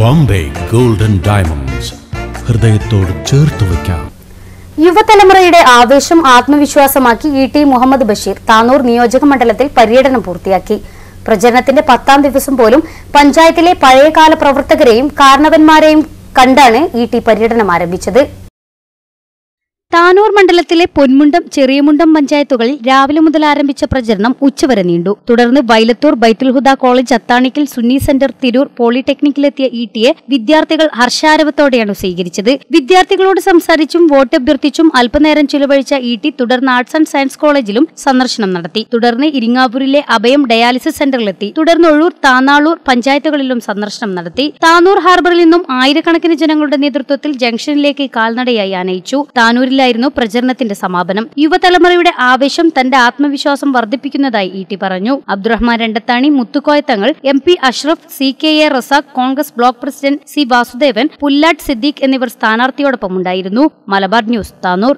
Bombay golden diamonds ഹൃദയത്തോട് ചേർത്ത് വയ്ക്കാം. യുവതലമുറയുടെ ആവേശം ആത്മവിശ്വാസമാക്കി ഇ ടി മുഹമ്മദ് ബഷീർ താനൂർ നിയോജക മണ്ഡലത്തിൽ പര്യടനം പൂർത്തിയാക്കി. പ്രചരണത്തിന്റെ പത്താം ദിവസം പോലും പഞ്ചായത്തിലെ പഴയകാല പ്രവർത്തകരെയും കാരണവന്മാരെയും കണ്ടാണ് ഇ ടി പര്യടനം ആരംഭിച്ചത്. താനൂർ മണ്ഡലത്തിലെ പൊന്മുണ്ടം ചെറിയമുണ്ടം പഞ്ചായത്തുകളിൽ രാവിലെ മുതൽ ആരംഭിച്ച പ്രചരണം ഉച്ചവരെ നീണ്ടു. തുടർന്ന് Vailathur Baithulhuda college Athanikkal Sunni centre Tirur പോളിടെക്നിക്കിലെത്തിയ ഇ ടിയെ വിദ്യാർത്ഥികൾ ഹർഷാരവത്തോടെയാണ് സ്വീകരിച്ചത്. വിദ്യാർത്ഥികളോട് സംസാരിച്ചും വോട്ട് അഭ്യർത്ഥിച്ചും അല്പനേരം ചിലവഴിച്ച ഇ ടി തുടർന്ന് ആർട്സ് ആൻഡ് സയൻസ് കോളേജിലും സന്ദർശനം നടത്തി. തുടർന്ന് ഇരിങ്ങാപൂരിലെ അഭയം ഡയാലിസിസ് സെന്ററിലെത്തി. തുടർന്ന് ഒഴൂർ താനാളൂർ പഞ്ചായത്തുകളിലും സന്ദർശനം നടത്തി. താനൂർ ഹാർബറിൽ നിന്നും ആയിരക്കണക്കിന് ജനങ്ങളുടെ നേതൃത്വത്തിൽ ജംഗ്ഷനിലേക്ക് കാൽനടയായി ആനയിച്ചു. താനൂരിലായിരുന്നു പ്രചരണത്തിന്റെ സമാപനം. യുവതലമുറയുടെ ആവേശം തന്റെ ആത്മവിശ്വാസം വർദ്ധിപ്പിക്കുന്നതായി ഇ ടി പറഞ്ഞു. Abdurahman Randathani Muthukoyathangal M P Ashraf C K A Razak Congress block president C Vasudevan Pullat Siddique എന്നിവർ സ്ഥാനാർത്ഥിയോടൊപ്പം ഉണ്ടായിരുന്നു. മലബാർ ന്യൂസ് താനൂർ.